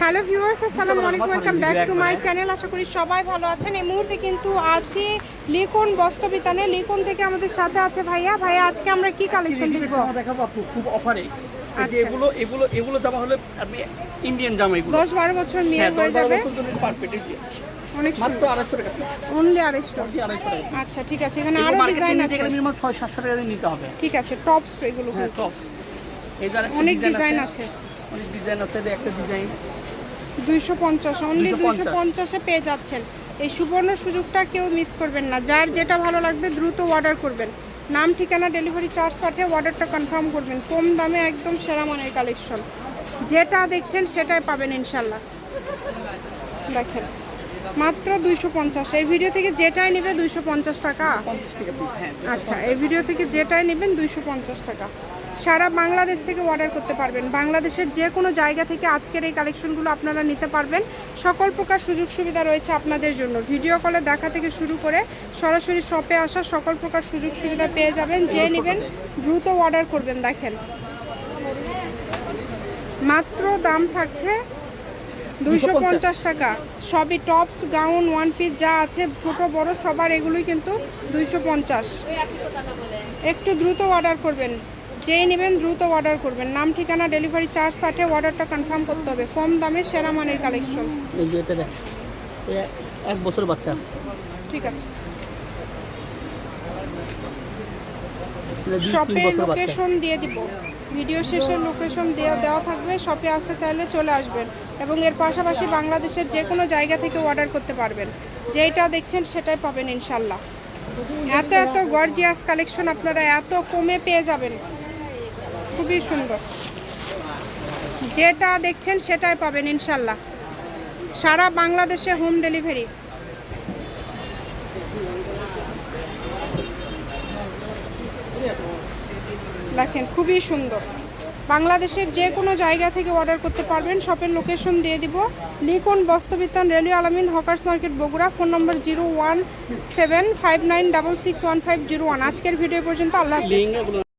Hello viewers আসসালামু আলাইকুম welcome back to my channel আশা করি সবাই ভালো আছেন। এই মুহূর্তে কিন্তু আছি লিকন বস্ত্রবিতানে। লিকন থেকে আমাদের সাথে আছে ভাইয়া। ভাইয়া আজকে আমরা কি কালেকশন দেখব? দেখাবো আপু খুব অফারে এই যে আচ্ছা। এগুলো এগুলো এগুলো জামা হলে আপনি ইন্ডিয়ান জামা এগুলো দশ বারো বছর মেয়ের হ্যাঁ হয়ে যাবে। অনেক মাত্র টাকা অনলি আড়াইশো। আড়াইশো টাকা আচ্ছা ঠিক আছে। এখানে আরও ডিজাইন আছে। মিনিমাম ছয় সাতশো টাকা দিয়ে নিতে হবে। ঠিক আছে টপস এগুলো হ্যাঁ টপ এই যে অনেক ডিজাইন আছে। অনেক ডিজাইন আছে একটা ডিজাইন দুইশো পঞ্চাশ অনলি 250 দুইশো পঞ্চাশে পেয়ে যাচ্ছেন। এই সুবর্ণ সুযোগটা কেউ মিস করবেন না। যার যেটা ভালো লাগবে দ্রুত অর্ডার করবেন। নাম ঠিকানা ডেলিভারি চার্জ পাঠিয়ে অর্ডারটা কনফার্ম করবেন। কম দামে একদম সেরা মানের কালেকশন যেটা দেখছেন সেটাই পাবেন ইনশাল্লাহ। দেখেন মাত্র দুইশো পঞ্চাশ। এই ভিডিও থেকে যেটাই নেবে দুইশো পঞ্চাশ টাকা। হ্যাঁ আচ্ছা এই ভিডিও থেকে যেটাই নেবেন দুইশো পঞ্চাশ টাকা। সারা বাংলাদেশ থেকে অর্ডার করতে পারবেন। বাংলাদেশের যে কোনো জায়গা থেকে আজকের এই কালেকশনগুলো আপনারা নিতে পারবেন। সকল প্রকার সুযোগ সুবিধা রয়েছে আপনাদের জন্য। ভিডিও কলে দেখা থেকে শুরু করে সরাসরি শপে আসা সকল প্রকার সুযোগ সুবিধা পেয়ে যাবেন। যে নেবেন দ্রুত অর্ডার করবেন দেখেন। মাত্র দাম থাকছে দুইশো পঞ্চাশ। টাকা। সবই টপস গাউন ওয়ান পিস যা আছে ছোট বড় সবার এগুলোই কিন্তু দুইশো পঞ্চাশ। একটু দ্রুত অর্ডার করবেন। যেই নেবেন দ্রুত অর্ডার করবেন। নাম ঠিকানা ডেলিভারি চার্জ পাঠিয়ে অর্ডারটা কনফার্ম করতে হবে। কম দামে সেরা মানের কালেকশন। এই যে এটা দেখ এক বছর বাচ্চা। ঠিক আছে। এটা দুই তিন শপে লোকেশন দিয়ে দিব। ভিডিও শেষে লোকেশন দেওয়া দেওয়া থাকবে। শপে আসতে চাইলে চলে আসবেন এবং এর পাশাপাশি বাংলাদেশের যে কোনো জায়গা থেকে অর্ডার করতে পারবেন। যেটা দেখছেন সেটাই পাবেন ইনশাল্লাহ এত এত গর্জিয়াস কালেকশন আপনারা এত কমে পেয়ে যাবেন। খুবই সুন্দর। যেটা দেখছেন সেটাই পাবেন ইনশাল্লাহ। সারা বাংলাদেশে হোম ডেলিভারি দেখেন, খুবই সুন্দর। বাংলাদেশের যে কোনো জায়গা থেকে অর্ডার করতে পারবেন। শপের লোকেশন দিয়ে দিব। লিকন বস্তবিতান railway Alamin, hawkers market, Bogura. Phone number zero one seven five nine double six one five zero one আজকের ভিডিও পর্যন্ত আল্লাহ